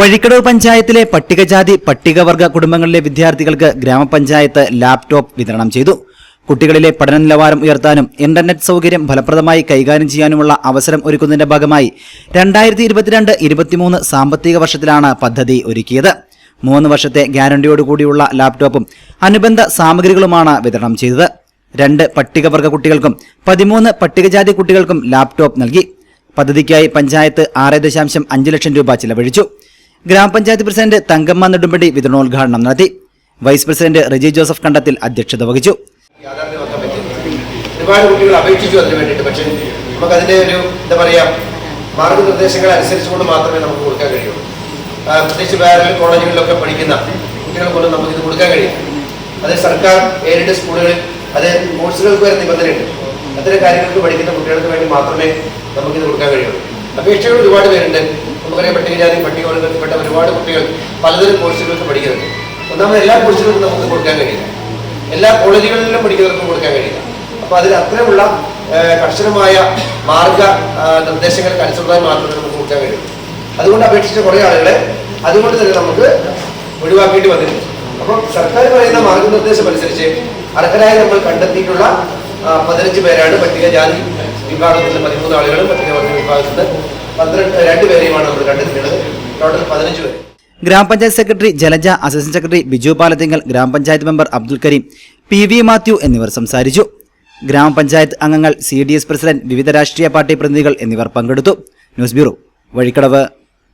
വഴിക്കടവ് പഞ്ചായത്തിലെ പട്ടികജാതി പട്ടികവർഗ കുടുംബങ്ങളിലെ വിദ്യാർത്ഥികൾക്ക് ഗ്രാമപഞ്ചായത്ത് ലാപ്ടോപ്പ് വിതരണം ചെയ്തു. കുട്ടികളിലെ പഠന നിലവാരം ഉയർത്താനും ഇന്റർനെറ്റ് സൗകര്യം ഫലപ്രദമായി കൈകാര്യം ചെയ്യാനുമുള്ള അവസരം ഒരുക്കുന്നതിന്റെ ഭാഗമായി രണ്ടായിരത്തി ഇരുപത്തിരണ്ട് ഇരുപത്തിമൂന്ന് സാമ്പത്തിക വർഷത്തിലാണ് പദ്ധതി ഒരുക്കിയത്. മൂന്ന് വർഷത്തെ ഗ്യാരണ്ടിയോടുകൂടിയുള്ള ലാപ്ടോപ്പും അനുബന്ധ സാമഗ്രികളുമാണ് വിതരണം ചെയ്തത്. രണ്ട് പട്ടികവർഗ കുട്ടികൾക്കും പതിമൂന്ന് പട്ടികജാതി കുട്ടികൾക്കും ലാപ്ടോപ്പ് നൽകി. പദ്ധതിക്കായി പഞ്ചായത്ത് ആറ് ദശാംശം അഞ്ച് ലക്ഷം രൂപ ചിലവഴിച്ചു. ഗ്രാമപഞ്ചായത്ത് പ്രസിഡന്റ് തങ്കമ്മ നെടുമ്പടി വിതരണോദ്ഘാടനം നടത്തി. വൈസ് പ്രസിഡന്റ് റിജി ജോസഫ് കണ്ടത്തിൽ അധ്യക്ഷത വഹിച്ചു. ഒരുപാട് കുട്ടികൾ അപേക്ഷിച്ചു അതിന് വേണ്ടിയിട്ട്. പക്ഷേ നമുക്ക് അതിന്റെ ഒരു എന്താ പറയാ മാർഗനിർദ്ദേശങ്ങൾ അനുസരിച്ചുകൊണ്ട് മാത്രമേ നമുക്ക് കൊടുക്കാൻ കഴിയുള്ളൂ ആ, പ്രത്യേകിച്ച് വേറെ കോളേജുകളിലൊക്കെ പഠിക്കുന്ന കുട്ടികൾക്കൊന്നും നമുക്ക് ഇത് കൊടുക്കാൻ കഴിയും. അത് സർക്കാർ എയ്ഡഡ് സ്കൂളുകളിൽ അത് കോഴ്സുകൾക്ക് വരെ നിബന്ധനയുണ്ട്. അത്തരം കാര്യങ്ങൾക്ക് പഠിക്കുന്ന കുട്ടികൾക്ക് വേണ്ടി മാത്രമേ നമുക്കിത് കൊടുക്കാൻ കഴിയുള്ളൂ. അപേക്ഷകൾ ഒരുപാട് പേരുണ്ട്. നമുക്കറിയാം പട്ടികജാതി പട്ടികവർഗത്തിൽപ്പെട്ട ഒരുപാട് കുട്ടികൾ പലതരം കോഴ്സുകൾക്ക് പഠിക്കുന്നുണ്ട് ഒന്നാമത് എല്ലാ കോഴ്സുകൾക്കും നമുക്ക് കൊടുക്കാൻ കഴിയില്ല. എല്ലാ കോളേജുകളിലും പഠിക്കുന്നവർക്കും കൊടുക്കാൻ കഴിയില്ല. അപ്പോൾ അതിൽ അത്തരമുള്ള കർശനമായ മാർഗ നിർദ്ദേശങ്ങൾക്ക് അനുസൃതമായി മാത്രമേ നമുക്ക് കൊടുക്കാൻ കഴിയൂ. അതുകൊണ്ട് അപേക്ഷിച്ച കുറേ ആളുകളെ അതുകൊണ്ട് തന്നെ നമുക്ക് ഒഴിവാക്കേണ്ടി വന്നിട്ടുണ്ട്. അപ്പം സർക്കാർ പറയുന്ന മാർഗനിർദ്ദേശം അനുസരിച്ച് അർഹരായി നമ്മൾ കണ്ടെത്തിയിട്ടുള്ള പതിനഞ്ച് പേരാണ് പട്ടികജാതി വിഭാഗത്തിൽ പതിമൂന്ന് ആളുകളും പട്ടികവർഗ വിഭാഗത്തിൽ പന്ത്രണ്ട് രണ്ട് പേരെയുമാണ് നമ്മൾ കണ്ടെത്തിയിട്ടുള്ളത്. ടോട്ടൽ പേര്. Grama panchayat secretary Jalaja assistant secretary Biju Palathinkal grama panchayat member Abdul Kareem P V Mathew എന്നിവർ സംസാരിച്ചു. ഗ്രാമപഞ്ചായത്ത് അംഗങ്ങൾ സി ഡി എസ് പ്രസിഡന്റ് വിവിധ രാഷ്ട്രീയ പാർട്ടി പ്രതിനിധികൾ എന്നിവർ പങ്കെടുത്തു. News bureau Vazhikkadavu.